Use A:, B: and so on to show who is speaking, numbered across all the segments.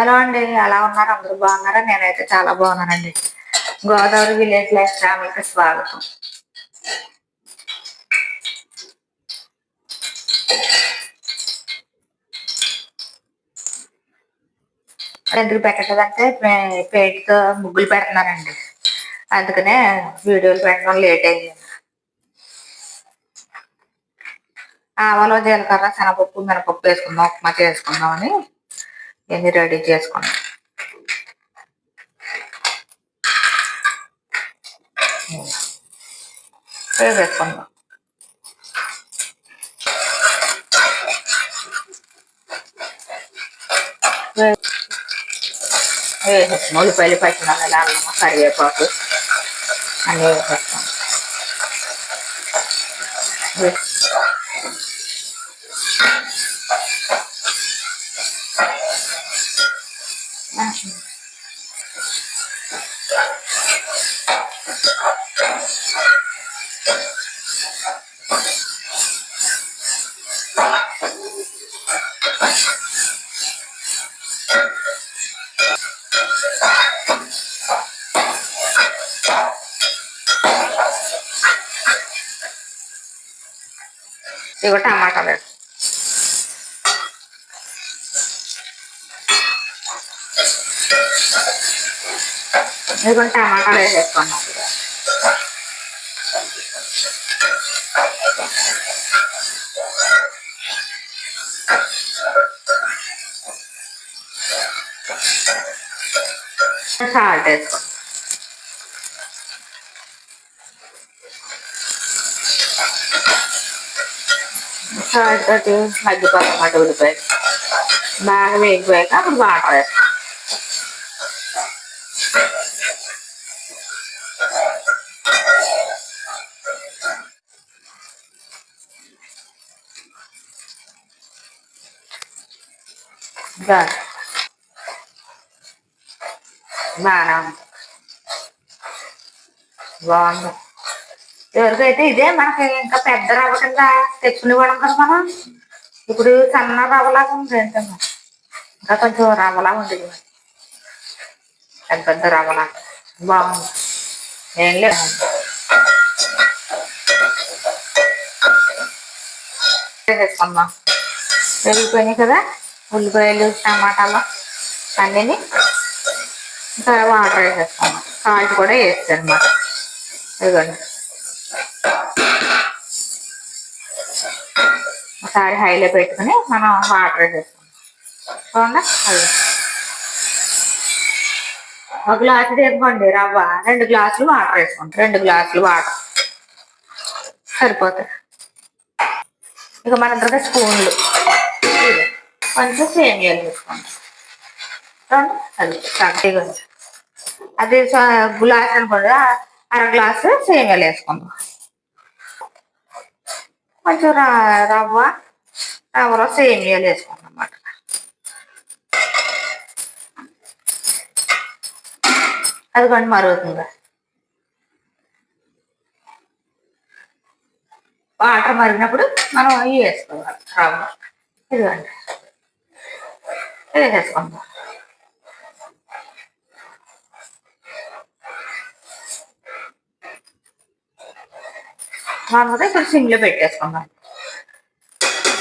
A: Hello అండి ఎలా ఉన్నారు? అందరూ బాగున్నారా? నేనైతే చాలా బాగున్నానండి. గోదావరి విలేజ్ లైఫ్ ఫ్యామిలీకి స్వాగతం. ఎందుకు పెట్టలేదంటే పే- పేటితో ముగ్గులు పెడుతున్నానండి. అందుకనే వీడియోలు పెట్టడం లేట్ అయింది. ఆవాలో జీలకర్ర శనగపప్పు మినపప్పు వేసుకుందాం ఉప్మా చేసుకుందామని. ఇవన్నీ రెడీ చేసుకున్నాం? వేసుకుందాం వేసేస్తాం ఉల్లిపాయలు పచ్చిమిరపకాయలు అల్లం కరివేపాకు అన్నీ వేసేస్తాం. వే- ఇగో టమాటాలు ఇదిగో టమాటాలు వేసేసుకున్నాం సాల్ట్ వేసుకోండి సాల్ట్ తోటి మగ్గిపోతాం మాట ఉల్లిపాయ బాగా వేగిపోయాక అప్పుడు వాటర్ వేస్తాం బాగా బాగా ఉంది ఎవరికైతే ఇదే మనకి ఇంకా పెద్ద రవ్వ కింద తెచ్చుకునేవాళ్ళం కదా మనం? ఇప్పుడు సన్న రవ్వలాగా ఉంది ఏంటమ్మా ఇంకా కొంచెం రవ్వలా ఉంది ఇది. పెద్ద పెద్ద రవ్వలా. బాగుంది. ఏం లేదు. వేసుకుందాం పెరిగిపోయినాయి కదా ఉల్లిపాయలు టమాటాలు అన్నీ ఇంకా వాటర్ వేసేసుకున్నాం సాల్ట్ కూడా వేస్తాను అనమాట ఇదిగోండి. ఒకసారి హైలో పెట్టుకుని మనం వాటర్ వేసుకుంటాం చూడండి అది. ఒక గ్లాసు తీసుకోండి రవ్వ. రెండు గ్లాసులు వాటర్ వేసుకోండి. రెండు గ్లాసులు వాటర్. సరిపోతుంది ఇక మన దగ్గర స్పూన్లు. కొంచెం సేమియాలు వేసుకోండి. చూడండి అది చక్కగా కొంచెం అది గ్లాస్ అనుకోండి. అర గ్లాసు సేమియాలు వేసుకుందాం. కొంచెం రవ్వ రవ్వ రవ్వలో సేమియాలు వేసుకుందాం అన్నమాట. అది కొంచెం మరుగుతుంది? వాటర్ మరిగినప్పుడు మనం ఇవి వేసుకోవాలి రవ్వ. ఇదిగోండి. ఇది వేసుకుందాం కాకపోతే ఇప్పుడు సిమ్లో పెట్టేసుకుందాం.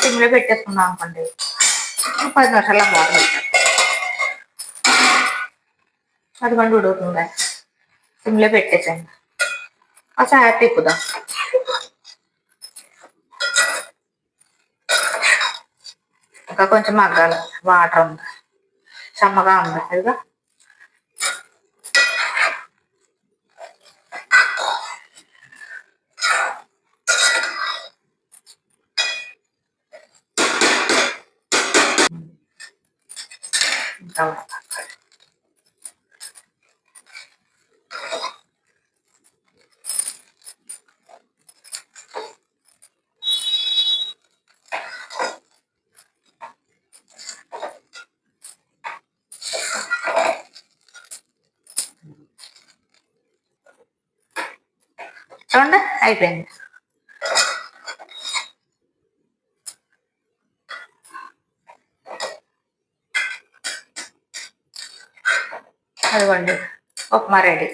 A: సిమ్లో పెట్టేసుకుందాం అనుకోండి. పది నిమిషాల వాటర్ పెట్టాం అది కొంచెం ఉడుకుతుంది సిమ్లో పెట్టేసండి ఒకసారి తిప్పుదాం. ఇంకా కొంచెం మగ్గాలి. వాటర్ ఉంది. చమ్మగా ఉంది. అదిగా ఇంకా ఉంది. చూడండి అయిపోయింది. అదిగోండి ఉప్మా రెడీ.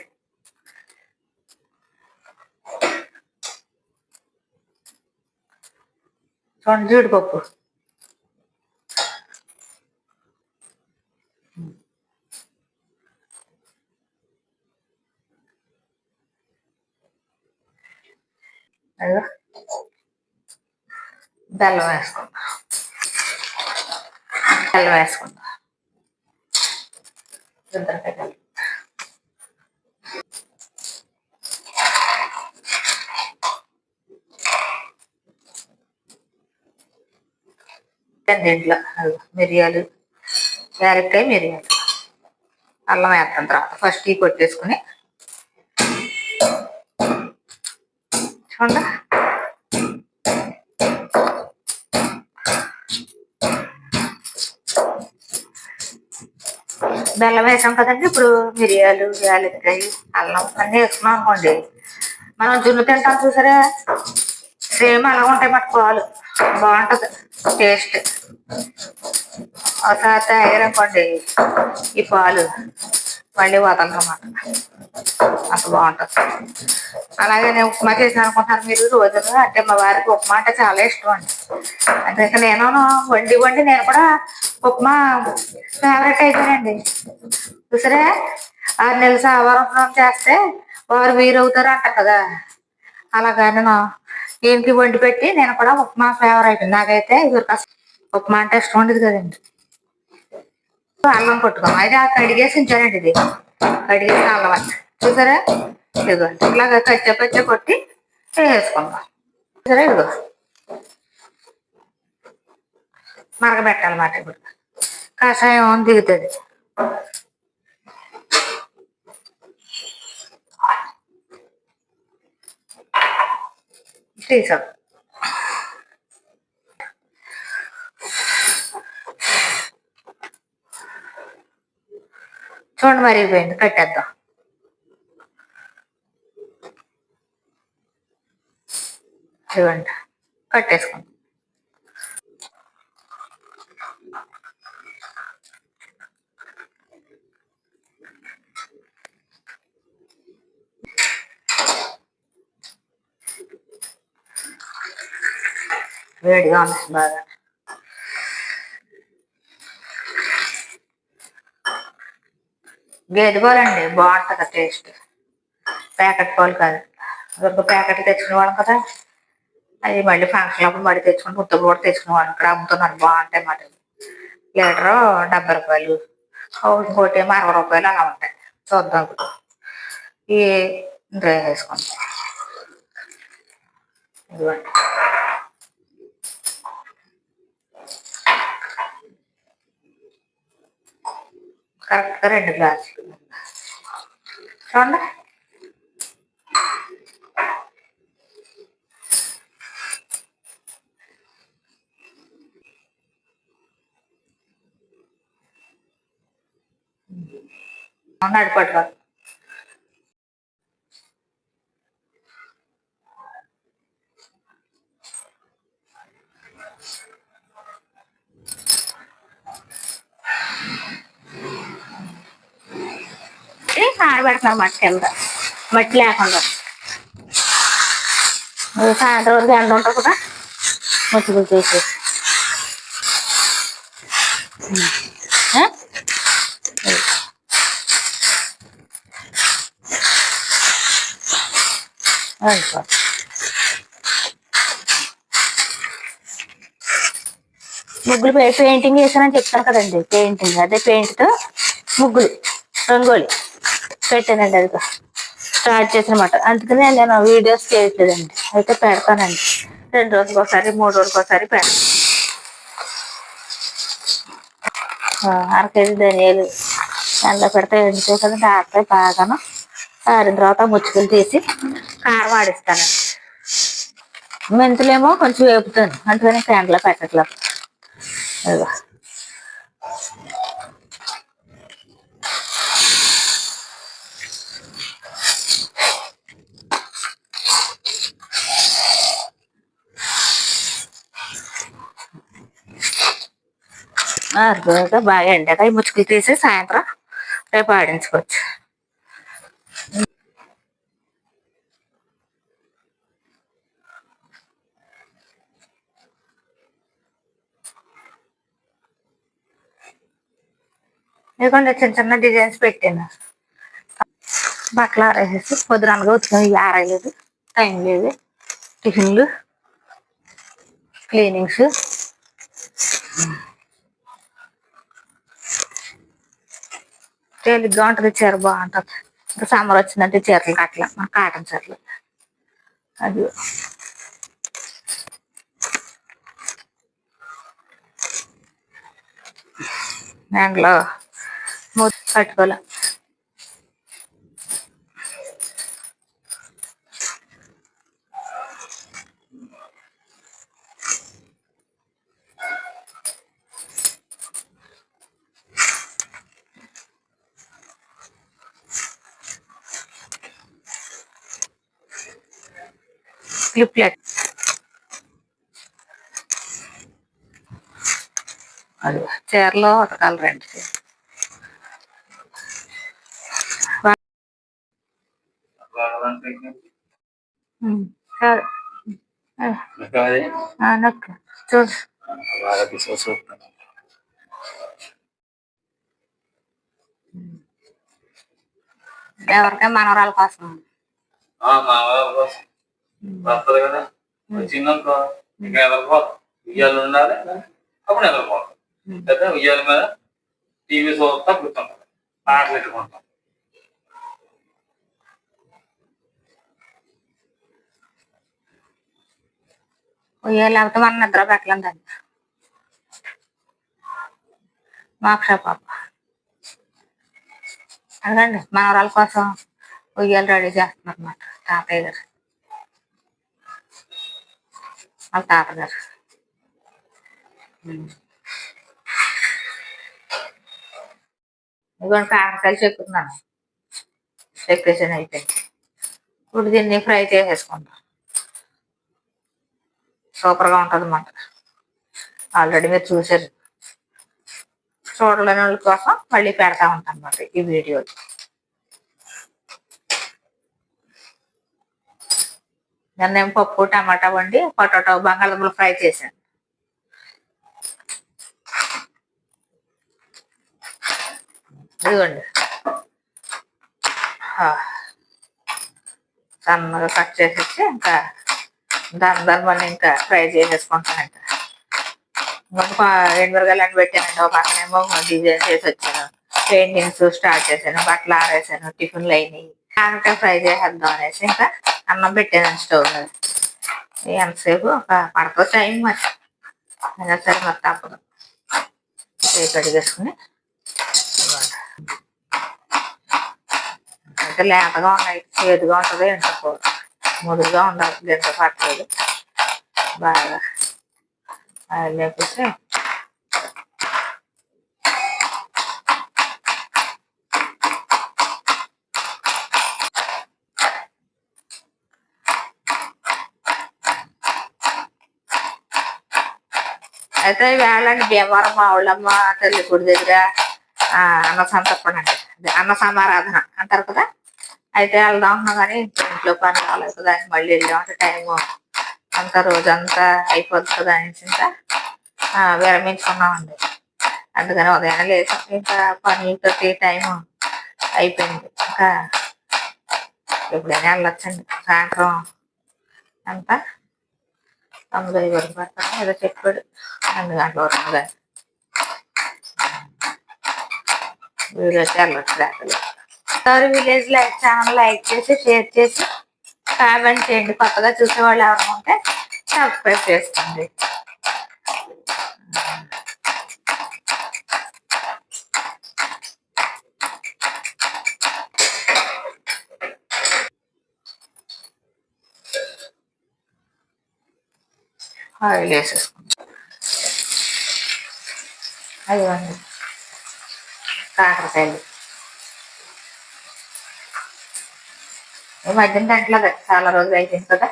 A: చూడండి జీడిపప్పు బెల్లం వేసుకుందాం బెల్లం వేసుకుందాం రుద్రకాయ బెల్లం. దీంట్లో మిరియాలు యాలక్కాయ మిరియాలు. అల్లం వేస్తాం తర్వాత. ఫస్ట్ ఈ కొట్టేసుకుని చూడండి బెల్లం వేసాం కదండి ఇప్పుడు మిరియాలు యాలక్కాయ అల్లం అన్నీ వేసుకున్నాం అనుకోండి. మనం జున్ను తింటాం చూసారా? సేమ్ అలా ఉంటాయి మాట పాలు బాగుంటుంది టేస్ట్. ఒకసారి తాగారనుకోండి ఈ పాలు మళ్ళీ వదలనమాట అంత బాగుంటుంది. అలాగే నేను ఉప్మా చేసిన అనుకుంటున్నాను మీరు రోజులు. అంటే మా వారికి ఉప్మా అంటే చాలా ఇష్టం అండి. అందుకే నేను వండి వండి నేను కూడా ఉప్మా ఫేవరెట్ అయిపోయానండి. చూసారా? ఆరు నెలలు సావారం చేస్తే వారు వీరు అవుతారు అంటారు కదా. అలాగా నేను ఈయనకి వండి పెట్టి నేను కూడా ఉప్మా ఫేవరెట్ నాకైతే ఇదివరకు ఉప్మా అంటే ఇష్టం ఉండేది కదండి. అల్లం కొట్టుకోం అయితే ఆ కడిగేసి ఉంచానండి ఇది. కడిగేసి అల్లం. అంట చూసారా? ఇదిగో ఇలాగ కచ్చ పచ్చ కొట్టి వేసుకుందాం చూసారా ఇదిగో. మరగబెట్టాలన్నమాట ఇప్పుడు. కషాయం దిగుతుంది. తీసాం. చూడండి మరిగిపోయింది. కట్టేద్దాం. ఇవ్వండి కట్టేసుకుందాం వేడిగా ఉంది బాగా. గేదె పాలండి బాగుంటుంది టేస్ట్. ప్యాకెట్ పాలు కాదు. ఒక ప్యాకెట్ తెచ్చుకునేవాళ్ళం కదా. అది మళ్ళీ ఫంక్షన్ అప్పుడు మళ్ళీ తెచ్చుకుని ముద్దలు కూడా తెచ్చుకున్నాను ఇక్కడ అమ్ముతున్నాను. బాగుంటాయి మాట లీటరు డెబ్బై రూపాయలు. ఇంకోటి ఏమో అరవై రూపాయలు అలా ఉంటాయి. చూద్దాం. ఇప్పుడు ఈ డ్రై వేసుకుంటాం ఇదిగోండి. కరెక్ట్గా రెండు గ్లాసులు. చూడండి. ఉన్నాడు పట్టుకో. ఆడబెడుతున్నారు మట్టి కింద? మట్టి లేకుండా. సాయంత్రం వరకు ఎండ ఉంటుంది కదా? ముచ్చుకులు చేసి చేసేసి అయిపో. ముగ్గులు పెయింటింగ్ చేశానని చెప్తాను కదండి. పెయింటింగ్ అదే పెయింట్తో ముగ్గులు రంగోలి పెట్టానండి అది స్టార్ట్ చేసినమాట అందుకనే నేను వీడియోస్ చేయట్లేదండి. అయితే పెడతానండి. రెండు రోజులకు ఒకసారి మూడు రోజులకు ఒకసారి పెడతాను అరకేజీ అర కేజీ ధనియాలు. ఎండ పెడితే ఎండితే కదండి ఆడతాయి బాగాను ఆరిన తర్వాత ముచ్చుకలు తీసి కారం ఆడిస్తాను మెంతులేమో కొంచెం వేపుతాను. అందుకని ఫ్యాన్లో పెట్టట్లేదు బాగా ఎండాక ఈ ముచ్చుకలు తీసి సాయంత్రం రేపు ఆడించుకోవచ్చు. ఇదిగోండి చిన్న చిన్న డిజైన్స్ పెట్టాను. బట్టలు ఆరేసేసి పొద్దుననగా ఉతుకుని ఆరలేదు టైం లేదు. టిఫిన్లు క్లీనింగ్స్. తేలిగ్గా ఉంటుంది చీర బాగుంటుంది. ఇంకా సమ్మర్ వచ్చిందంటే చీరలు కట్టలే మన కాటన్ చీరలు. అది. ఎండలో మూతి కట్టుకోలే క్లిప్లెట్ అది చీరలో ఉతకాలి రెండు చీరలు. ఉమ్, సరే ఆ, ఆ, నొక్కు చూడు. ఎవరికైనా మనవరాల కోసం.
B: వస్తుంది కదా. వచ్చిందనుకో ఇంకా ఎదరిపోతాం ఉయ్యాలు ఉండాలి. అప్పుడు ఎదరిపోతాం అయితే ఉయ్యాల మీద టీవీ చూస్తా కూర్చుంటాం. పాటలు పెట్టుకుంటాం
A: ఉయ్యాలు లేకపోతే మనం నిద్ర పెట్టలేం దాన్ని మోక్ష పాప. అడగండి మనవరాల కోసం ఉయ్యాలు రెడీ చేస్తున్నారు అన్నమాట తాతయ్య గారు. వాళ్ళ తాతగారు. ఉమ్. ఇదిగోండి కాకరకాయలు చెక్కుతున్నాను. డెకరేషన్ అయిపోయింది. ఇప్పుడు దీన్ని ఫ్రై చేసేసుకుంటాం సూపర్గా ఉంటది అన్నమాట ఆల్రెడీ మీరు చూసారు చూడలేని వాళ్ళ కోసం మళ్ళీ పెడతా ఉంటాను అన్నమాట ఈ వీడియోలు నిన్నేం పప్పు టమాటా వండి పొటాటో బంగాళదుంపలు ఫ్రై చేశాను. ఇదిగోండి. సన్నగా కట్ చేసేసి ఇంకా దాని దాని ఇంకా ఫ్రై చేసేసుకుంటాను ఇంకా ఇంకొక ఎండుమిరగాయలు అని పెట్టానండి ఒక పక్కనేమో డిజైన్ చేసి వచ్చాను. పెయింటింగ్స్ స్టార్ట్ చేశాను. బట్టలు ఆరేసాను టిఫిన్లు అయినాయి. కాకరకాయ ఫ్రై చేసేద్దాం అనేసి ఇంకా అన్నం పెట్టాను స్టవ్ మీద. ఎంతసేపు? ఒక పడత టైం మరి. అయినా సరే మరి తప్పదు. చేయి కడిగేసుకుని అయితే లేతగా ఉన్నాయి. చేదుగా ఉంటుంది ఎంత కూర ముదురుగా ఉండాలి దీంతో పట్టలేదు బాగా ఆయిల్ లేకపోతే అయితే వేళ భీమవరం మా వాళ్ళమ్మ తల్లి గుడి దగ్గర ఆ, అన్న సంతర్పణ అండి అదే అన్న సమారాధన అంటారు కదా అయితే వెళ్దాం అన్నా కానీ ఇంట్లో పని రాలేదు కదా అని మళ్ళీ వెళ్ళామంటే టైము అంతా రోజంతా అయిపోతుంది కదా అనేసి ఇంకా విరమించుకున్నామండి. అందుకని ఉదయం లేచి. ఇంకా పని ప్రతి టైము అయిపోయింది. ఇంకా ఎప్పుడైనా వెళ్ళొచ్చండి. సాయంత్రం అంతా తొమ్మిది ఐదు వరకు పెడతాను ఏదో చెప్పాడు. రెండు గంటల వరకు కానీ వీలైతే వెళ్ళొచ్చు లేకపోతే sorry village like channel like చేసి షేర్ చేసి కామెంట్ చేయండి. కొత్తగా చూసేవాళ్ళు వాళ్ళు ఉంటే సబ్స్క్రైబ్ చేసుకోండి. ఆయిల్ వేసేసుకుంటాం అవి కాకరకాయలు. ఈ మధ్యన దాంట్లో చాలా రోజులు అయిపోయింది కదా.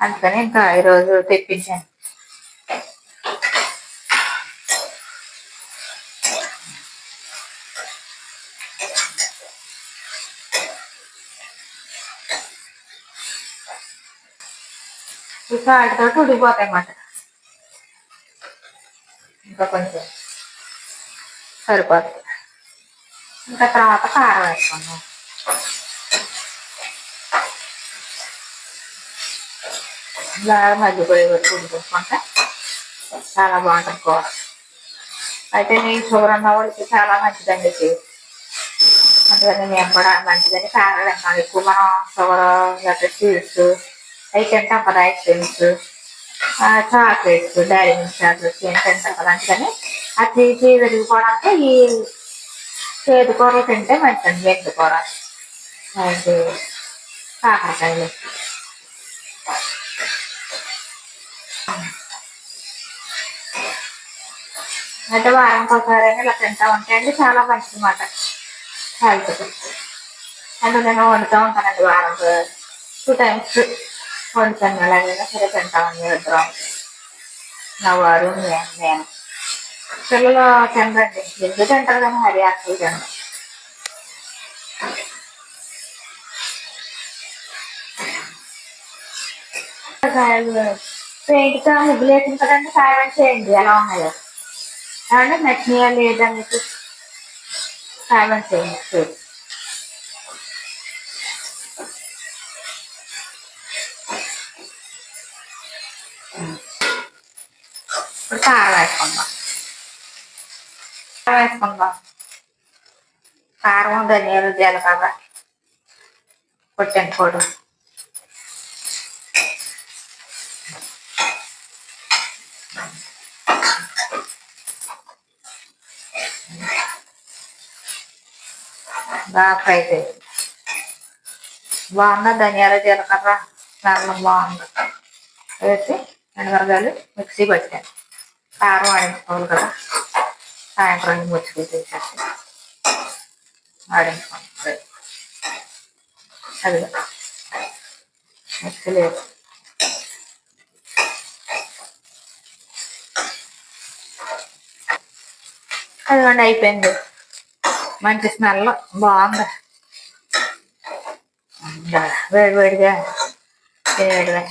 A: అందుకని ఇంకా ఈరోజు తెప్పించాను. ఇంకా వాటితోటి ఉడికిపోతాయి అన్నమాట. ఇంకా కొంచెం సరిపోతుంది. ఇంకా తర్వాత కారం వేసుకున్నాం ఇలా మధ్యపోయి వరకు ఉడికించుకుంటే చాలా బాగుంటుంది కూర. అయితే నీ షుగర్ ఉన్న వాళ్ళకి చాలా మంచిదండి ఇది. అందుకని మేము కూడా మంచిదని కారం తింటాం. ఎక్కువ మనం షుగర్ గట్రా స్వీట్స్ అవి తింటాం కదా ice creams chocolates dairy milk chocolates ఏం తింటాం కదా అందుకని ఆ తీసి విరిగిపోవడానికి ఈ చేతి కూరలు తింటే మంచిదండి వెండి కూర. అది కాకరకాయలు. అంటే వారానికి ఒకసారి ఇలా తింటా ఉంటే అండి చాలా మంచిది మాట హెల్త్కి అంటే నేను వండుతూ ఉంటానండి వారం టూ టైమ్స్ వండుతాను ఎలాగైనా సరే తింటామండి ఇద్దరం నా వారు నేను నేను పిల్లలు తినరండి ఎందుకు తింటారు కానీ హరి అసలు తినరు పెయింట్తో ముగ్గులు వేసిన కదండి సాయం చేయండి ఎలా ఉన్నాయో ఏమంటే నచ్చినాయా లేదా మీకు? సాయం చేయండి ఇప్పుడు కారం వేసుకుందాం. కారం వేసుకుందాం. కారం ధనియాలు జీలకర్ర పొట్టెంట బాగా ఫ్రై చేయాలి బాగున్న ధనియాలు జీలకర్ర నల్ల బాగుంది. వేసి ఎండుమిరగాయలు మిక్సీ పట్టాను. కారం ఆడించుకోవాలి కదా. సాయంత్రం ముచ్చుకు తీసేసి ఆడించుకోండి అది మిక్సీ లేదు. అదిగోండి అయిపోయింది. మంచి స్మెల్ బాగుంది. వేడి వేడిగా తినేయడమే